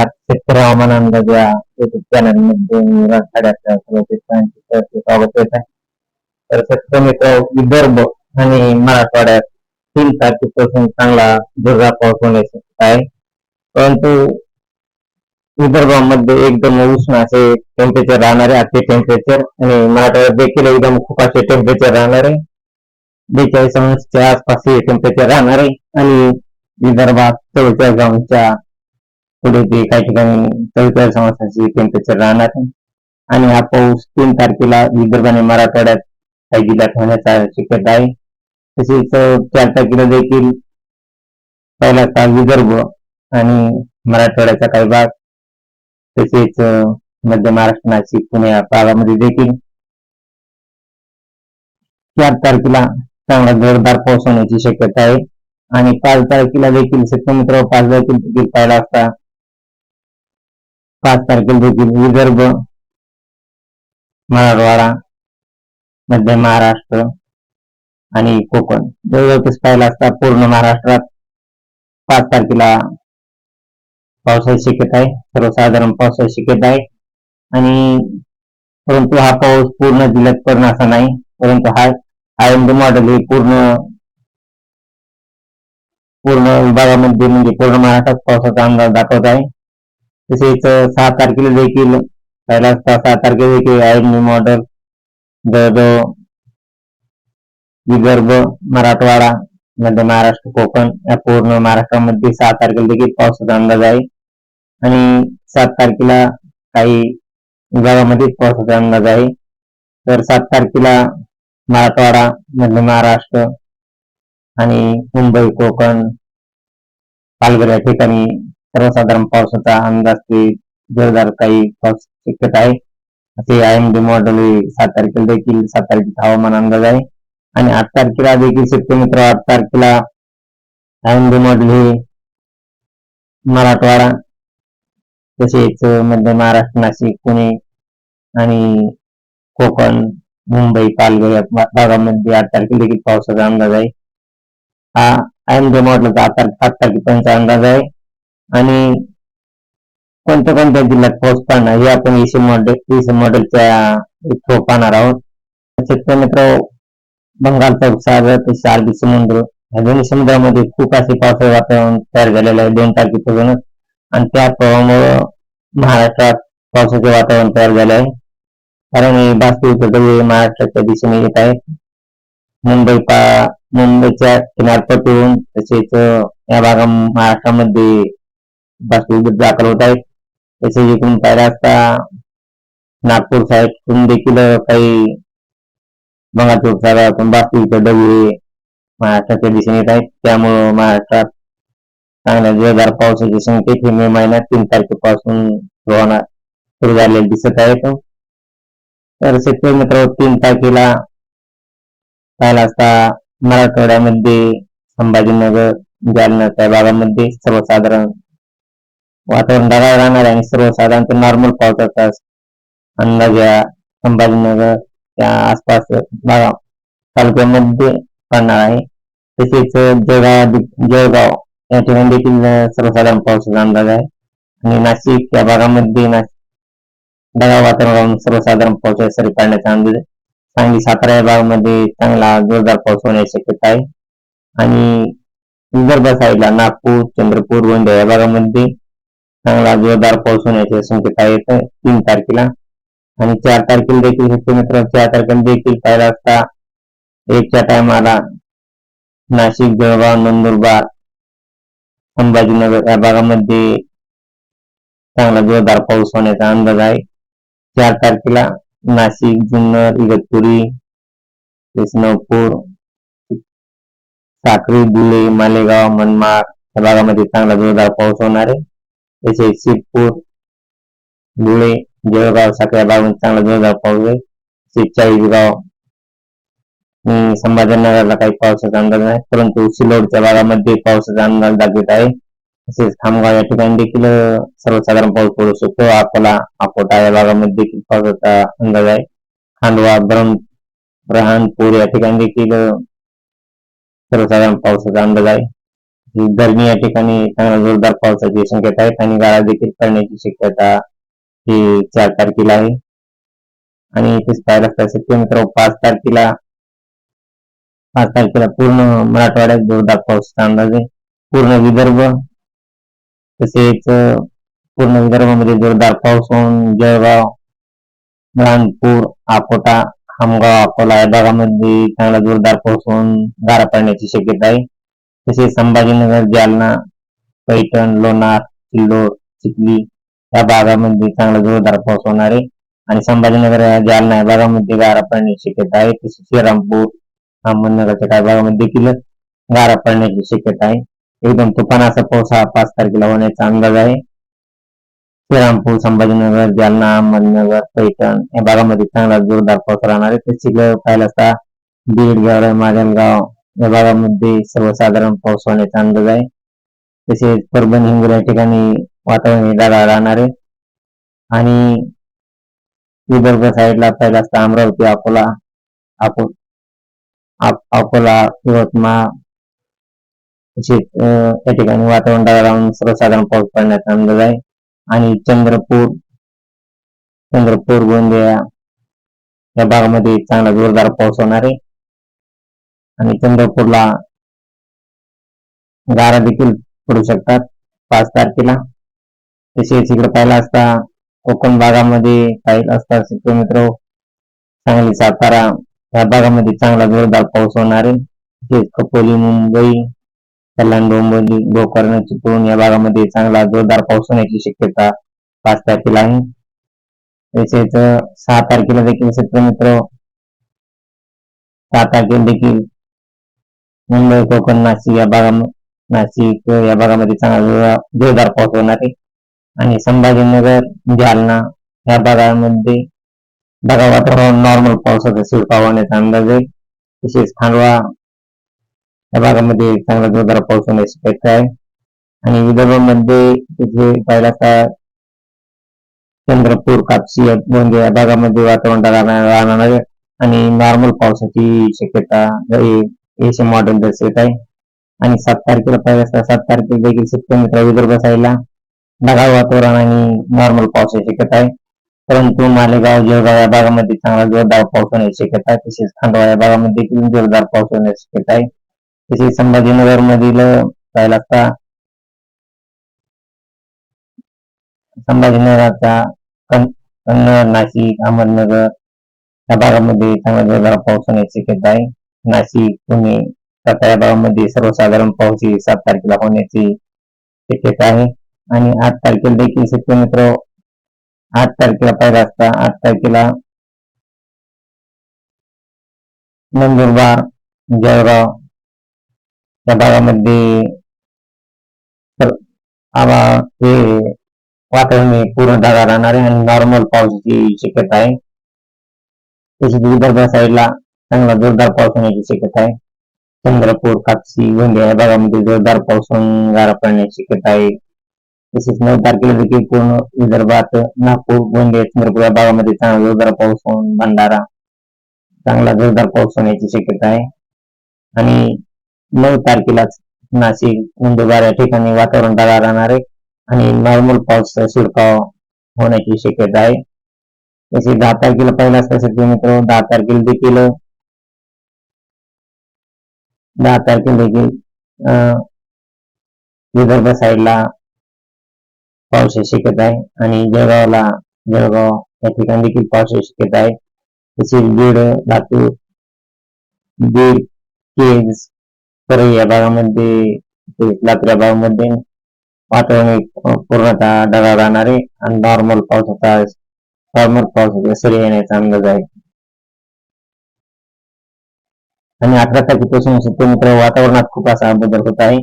नमस्कार शेतकरी हवामान अंदाज या युट्यूब चॅनलमध्ये मी राजखाड्याच्या सर्व शेतकऱ्यांचे सहर्ष स्वागत करत आहे. तर शेतकरी मित्र विदर्भ आणि मराठवाड्यात तीन तारखेपासून चांगला दुर्गा पाऊस होण्याची शक्यता आहे. परंतु विदर्भामध्ये एकदम उष्ण असे टेम्परेचर राहणार आहे आजचे टेम्परेचर आणि मराठवाड्यात देखील एकदम खूप असे टेम्परेचर राहणार आहे बेचाळीस अंशच्या आसपास हे टेम्परेचर राहणार आहे आणि विदर्भात चव्वेचाळीस अंशच्या पुढे ते काही ठिकाणी चव्वेचाळीस अंशाची टेम्परेचर राहणार आणि हा पाऊस तीन तारखेला विदर्भ आणि मराठवाड्यात काही जिल्ह्यात होण्याचा शक्यता आहे. तसेच चार तारखेला देखील पहिला तास विदर्भ आणि मराठवाड्याचा काही भाग. तसेच मध्य महाराष्ट्र नाशिक पुणे या भागामध्ये देखील चार तारखेला चांगला जोरदार पाऊस होण्याची शक्यता आहे. आणि पाच तारखेला देखील सत्यमित्र पाच तारखेला देखील पाहिला असता पाच तारखेला देखील विदर्भ मराठवाडा मध्य महाराष्ट्र आणि कोकण. जवळपास पाहिला असता पूर्ण महाराष्ट्रात पाच तारखेला पावसाची शक्यता आहे. सर्वसाधारण पावसाची शक्यता आहे. आणि परंतु हा पाऊस पूर्ण जिल्ह्यात पडणार असा नाही. परंतु हा आय एम मॉडेल हे पूर्ण पूर्ण विभागामध्ये म्हणजे पूर्ण महाराष्ट्रात पावसाचा अंदाज दाखवत आहे. तसेच सहा तारखेला देखील पहिला सहा तारखेला देखील आहे न्यू मॉडेल जवळजवळ विदर्भ मराठवाडा मध्य महाराष्ट्र कोकण या पूर्ण महाराष्ट्रामध्ये सहा तारखेला देखील पावसाचा अंदाज आहे. आणि सात तारखेला काही विभागामध्ये पावसाचा अंदाज आहे. तर सात तारखेला मराठवाडा मध्य महाराष्ट्र आणि मुंबई कोकण पालघर या ठिकाणी सर्वसाधारण पावसाचा अंदाज ते जोरदार काही पाऊस शक्यता आहे. असे आय एम डी मॉडेल सात तारखेला देखील सात तारखेचा हवामान अंदाज आहे. आणि आठ तारखेला देखील शेतकरी मित्र आठ तारखेला आय एम डी मॉडेल हे मराठवाडा तसेच मध्य महाराष्ट्र नाशिक पुणे आणि कोकण मुंबई पालघर या भागामध्ये आठ तारखेला देखील पावसाचा अंदाज आहे. हा आय एम डी मॉडेलचा आठ तारखे सात तारखेपर्यंतचा अंदाज आहे. आणि कोणत्या कोणत्या जिल्ह्यात पाऊस पडणार हे आपण एसी मॉडेल एसी मॉडेलच्या थ्रो पाहणार आहोत. शेतकरी मित्र बंगालचा उपसागर तसे अरबी समुद्र. या दोन्ही समुद्रामध्ये खूप असे पावसाचे वातावरण तयार झालेलं आहे दोन तारखेपासूनच आणि त्या प्रभावामुळं महाराष्ट्रात पावसाचे वातावरण तयार झाले आहे. कारण हे बाष्पीभूत ढगे महाराष्ट्राच्या दिशेने येत आहे मुंबई पा मुंबईच्या किनारपट्टीवरून तसेच या भागा महाराष्ट्रामध्ये बाष्पीभूत दाखल होत आहेत तसेच इकडून पाहिला असता नागपूर साईडकडून देखील काही बंगालच्या उपसागरातून बाष्पीभूत डबे महाराष्ट्राच्या दिशेने येत आहेत त्यामुळं महाराष्ट्रात चांगल्या जोरदार पावसाची संकेत हे मे महिन्यात तीन तारखेपासून होणार सुरू झालेले दिसत आहेत तर शेतकरी मित्र तीन तारखेला पाहिला असता मराठवाड्यामध्ये संभाजीनगर जालना त्या भागामध्ये सर्वसाधारण वातावरण ढगाळ राहणार आहे आणि सर्वसाधारणतः नॉर्मल पावसाचा अंदाज या संभाजीनगर त्या आसपास भागा तालुक्यामध्ये पडणार आहे. तसेच जळगाव जळगाव या ठिकाणी देखील सर्वसाधारण पावसाचा अंदाज आहे. आणि नाशिक या भागामध्ये ढगाळ वातावरण सर्वसाधारण पावसाच्या सरी पाडण्याचा अंदाज आहे. सांगली सातारा या भागामध्ये चांगला जोरदार पाऊस होण्याची शक्यता आहे. आणि विदर्भ साईडला नागपूर चंद्रपूर गोंदिया या भागामध्ये चांगला जोरदार पाऊस होण्याची शक्यता आहे. तीन तारखेला आणि चार तारखेला देखील शेतकरी मित्र चार तारखेला देखील पाहिला असता. एकच्या टायमाला नाशिक जळगाव नंदुरबार संभाजीनगर या भागामध्ये चांगला जोरदार पाऊस होण्याचा अंदाज आहे. चार तारखेला नाशिक जुन्नर इगतपुरी कृष्णपूर साक्री धुळे मालेगाव मनमाड या भागामध्ये चांगला जोरदार पाऊस होणार आहे. तसेच शिरपूर धुळे जळगाव साखर लागून चांगला जोरदार पाऊस आहे तसेच चाळीसगाव संभाजीनगरला काही पावसाचा अंदाज नाही परंतु सिल्लोडच्या भागामध्ये पावसाचा अंदाज दाखवित आहे तसेच खामगाव या ठिकाणी देखील सर्वसाधारण पाऊस पडू शकतो अकोला अकोटा या भागामध्ये देखील पावसाचा अंदाज आहे खांडवा ब्रह्म रहानपूर या ठिकाणी देखील सर्वसाधारण पावसाचा अंदाज आहे गर्मी या ठिकाणी चांगला जोरदार पावसाची शक्यता आहे. आणि गाळा देखील पडण्याची शक्यता ही चार तारखेला आहे. आणि इथेच पाहिलं असता शक्य मित्र पाच तारखेला पाच तारखेला पूर्ण मराठवाड्यात जोरदार पावसाचा अंदाज आहे. पूर्ण विदर्भ तसेच पूर्ण विदर्भामध्ये जोरदार पाऊस होऊन जळगाव नागपूर अकोटा खामगाव अकोला या भागामध्ये चांगला जोरदार पाऊस होऊन गारा पडण्याची शक्यता आहे. तसेच संभाजीनगर जालना पैठण लोणार सिल्लोड चिखली या भागामध्ये चांगला जोरदार पाऊस होणार आहे. आणि संभाजीनगर जालना या भागामध्ये गारा पडण्याची शक्यता आहे. तसेच श्रीरामपूर अहमदनगरच्या काही भागामध्ये देखील गारा पडण्याची शक्यता आहे. एकदम तुफान असा पाऊस हा पाच तारखेला होण्याचा अंदाज आहे. श्रीरामपूर संभाजीनगर जालना अहमदनगर पैठण या भागामध्ये चांगला जोरदार पाऊस राहणार आहे. तसे पाहिलं असता बीड गाव माजलगाव या भागामध्ये सर्वसाधारण पाऊस होण्याचा अंदाज आहे. तसेच परभणी हिंगोली या ठिकाणी वातावरण हे ढगाळ राहणार आहे. आणि विदर्भ साईडला पहिला असता अमरावती अकोला अको अकोला यवतमाळ तसेच या ठिकाणी वातावरण ढगाळ राहून सर्वसाधारण पाऊस पडण्याचा अंदाज आहे. आणि चंद्रपूर चंद्रपूर गोंदिया या भागामध्ये चांगला जोरदार पाऊस होणार आहे. आणि चंद्रपूरला गारा देखील पडू शकतात पाच तारखेला. तसेच इकडे पाहिला असता कोकण भागामध्ये पाहिलं असता शेतकरी मित्र सांगली सातारा या भागामध्ये चांगला जोरदार पाऊस होणार आहे. तसेच कपोली मुंबई कल्याण डोंबिवली गोकर्ण चिपळूण या भागामध्ये चांगला जोरदार पाऊस होण्याची शक्यता पाच तारखेला आहे. तसेच सहा तारखेला देखील शेतकरी मित्र सात तारखेला देखील मुंबई कोकण नाशिक या भागा नाशिक या भागामध्ये चांगला जोरदार- पाऊस होणार आहे. आणि संभाजीनगर जालना या भागामध्ये ढगाळ वातावरण नॉर्मल पावसाचा शिरकाव होण्याचा अंदाज आहे. तसेच खांडवा या भागामध्ये चांगला जोरदार पाऊस होण्याची शक्यता आहे. आणि विदर्भामध्ये तिथे पाहिला तर चंद्रपूर कापसी या या भागामध्ये वातावरण राहणार आहे. आणि नॉर्मल पावसाची शक्यता एशियन मॉडेल दर्शवित आहे. आणि सात तारखेला पाहिजे असता सात तारखेला देखील शेतकरी मित्र विदर्भ साईडला ढगाळ वातावरण आणि नॉर्मल पाऊस शक्यता आहे. परंतु मालेगाव जळगाव या भागामध्ये चांगला जोरदार पाऊस होण्याची शक्यता आहे. तसेच खांडवा या भागामध्ये देखील जोरदार पाऊस होण्याची शक्यता आहे. तसेच संभाजीनगर मधील पाहिला असता संभाजीनगरचा कन्नड नाशिक अहमदनगर या भागामध्ये चांगला जोरदार पाऊस होण्याची शक्यता आहे. नाशिक पुणे सातारा भागामध्ये सर्वसाधारण पाऊस ही सात तारखेला होण्याची शक्यता आहे. आणि आठ तारखेला देखील शेतकरी मित्र. आठ तारखेला पाहिला असता आठ तारखेला नंदुरबार जळगाव या भागामध्ये तर आवा हे वातावरण पूर्ण ढगाळ राहणार आहे आणि नॉर्मल पावसाची शक्यता आहे. तसेच विदर्भ साईडला चांगला जोरदार पाऊस होण्याची शक्यता आहे. चंद्रपूर कापसी गोंदिया या भागामध्ये जोरदार पाऊस होऊन गारा पडण्याची शक्यता आहे. तसेच नऊ तारखेला देखील पूर्ण विदर्भात नागपूर गोंदिया चंद्रपूर या भागामध्ये चांगला जोरदार पाऊस होऊन भंडारा चांगला जोरदार पाऊस होण्याची शक्यता आहे. आणि नऊ तारखेलाच नाशिक नंदुरबार या ठिकाणी वातावरण ढगाळ राहणार आहे आणि नॉर्मल पाऊसचा शिरकाव होण्याची शक्यता आहे. तसे दहा तारखेला पहिला तसं मित्र दहा तारखेला देखील दहा तारखेला देखील विदर्भ साईडला पावसाची शक्यता आहे आणि जळगावला जळगाव या ठिकाणी देखील पावसाची शक्यता आहे. तसेच बीड लातूर बीड केज परळी या भागामध्ये लातूर या भागामध्ये वातावरण पूर्णतः ढगाळ राहणार आहे आणि नॉर्मल पावसाचा नॉर्मल पावसाचा सरी येण्याचा अंदाज आहे. आणि अकरा तारखेपासून शेतकरी मित्र वातावरणात खूप असा बदल होत आहे.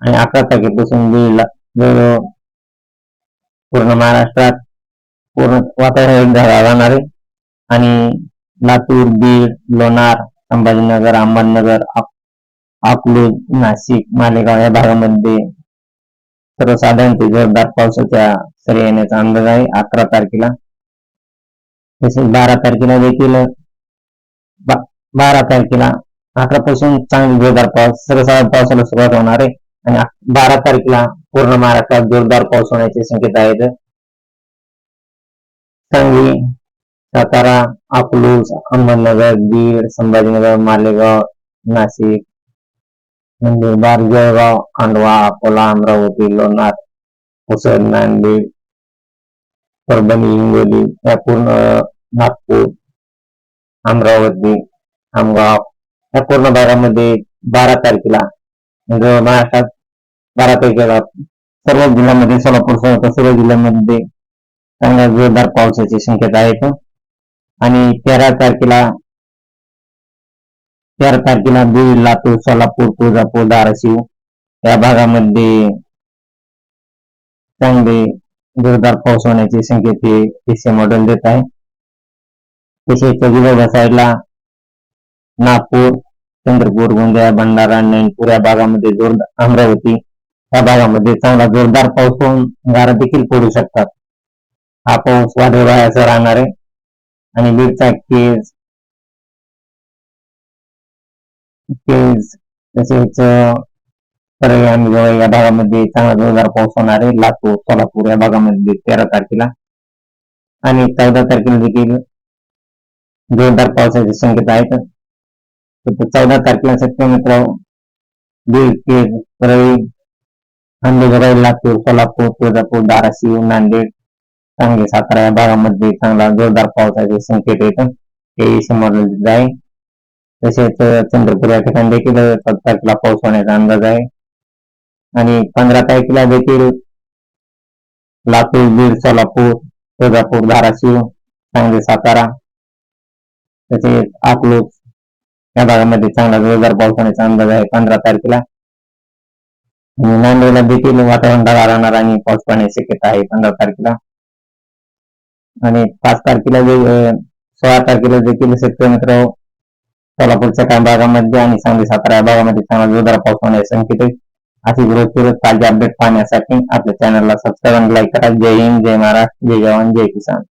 आणि अकरा तारखेपासून पूर्ण महाराष्ट्रात पूर्ण वातावरण राहणार आहे. आणि लातूर बीड लोणार संभाजीनगर अहमदनगर अक- अकलूज नाशिक मालेगाव या भागामध्ये सर्वसाधारण ते जोरदार पावसाच्या सरी येण्याचा अंदाज आहे अकरा तारखेला. तसेच बारा तारखेला देखील बारा तारखेला. अकरा पासून चांगली जोरदार पाऊस सर्वसाधारण पावसाला सुरुवात होणार आहे. आणि बारा तारखेला पूर्ण महाराष्ट्रात जोरदार पाऊस होण्याची संकेत आहेत सांगली सातारा अकलूज अहमदनगर बीड संभाजीनगर मालेगाव नाशिक नंदुरबार जळगाव खांडवा अकोला अमरावती लोणार उसळ नांदेड परभणी हिंगोली या पूर्ण नागपूर अमरावती खामगाव या पूर्ण भागामध्ये बारा तारखेला म्हणजे महाराष्ट्रात बारा तारखेला सर्व जिल्ह्यामध्ये सोलापूर सह सर्व जिल्ह्यांमध्ये चांगल्या जोरदार पावसाची शक्यता आहे आणि तेरा तारखेला तेरा तारखेला बीड लातूर सोलापूर तुळजापूर धाराशिव या भागामध्ये चांगले जोरदार पाऊस होण्याची संकेत हे मॉडेल देत आहे. तसेच विदर्भ साईडला नागपूर चंद्रपूर गोंदिया भंडारा नैनपूर या भागामध्ये जोरदार अमरावती या भागामध्ये चांगला जोरदार पाऊस होऊन गारा देखील पडू शकतात. हा पाऊस वादळवायाचा राहणार आहे. आणि बीडचा केस केज तसेच या भागामध्ये चांगला जोरदार पाऊस होणार आहे. लातूर सोलापूर या भागामध्ये तेरा तारखेला. आणि चौदा तारखेला देखील जोरदार पावसाचे संकेत आहेत चौदा तारखेला सत्य मित्र बीड केज परळी अंधेजबाई लातूर सोलापूर तुळजापूर धाराशिव नांदेड सांगली सातारा या भागामध्ये चांगला जोरदार पावसाचे संकेत येत. ते समोर आहे तसेच चंद्रपूर या ठिकाणी देखील तारखेला पाऊस होण्याचा अंदाज आहे. आणि पंधरा तारखेला देखील लातूर बीड सोलापूर तुळजापूर धाराशिव सांगली सातारा तसेच अकलूज या भागामध्ये चांगला जोरदार पाऊस होण्याचा अंदाज आहे पंधरा तारखेला. आणि नांदेडला देखील वातावरण ढगाळ राहणार आणि पाऊस पडण्याची शक्यता आहे पंधरा तारखेला. आणि पाच तारखेला सोळा तारखेला देखील शेतकरी मित्र सोलापूरच्या काही भागामध्ये आणि सांगली सातारा या भागामध्ये चांगला जोरदार पाऊस होण्याचे संकेत आहे. अशी रोजची ताजे अपडेट पाहण्यासाठी आपल्या चॅनलला सबस्क्राईब आणि लाईक करा. जय हिंद जय महाराष्ट्र जय जवान जय किसान.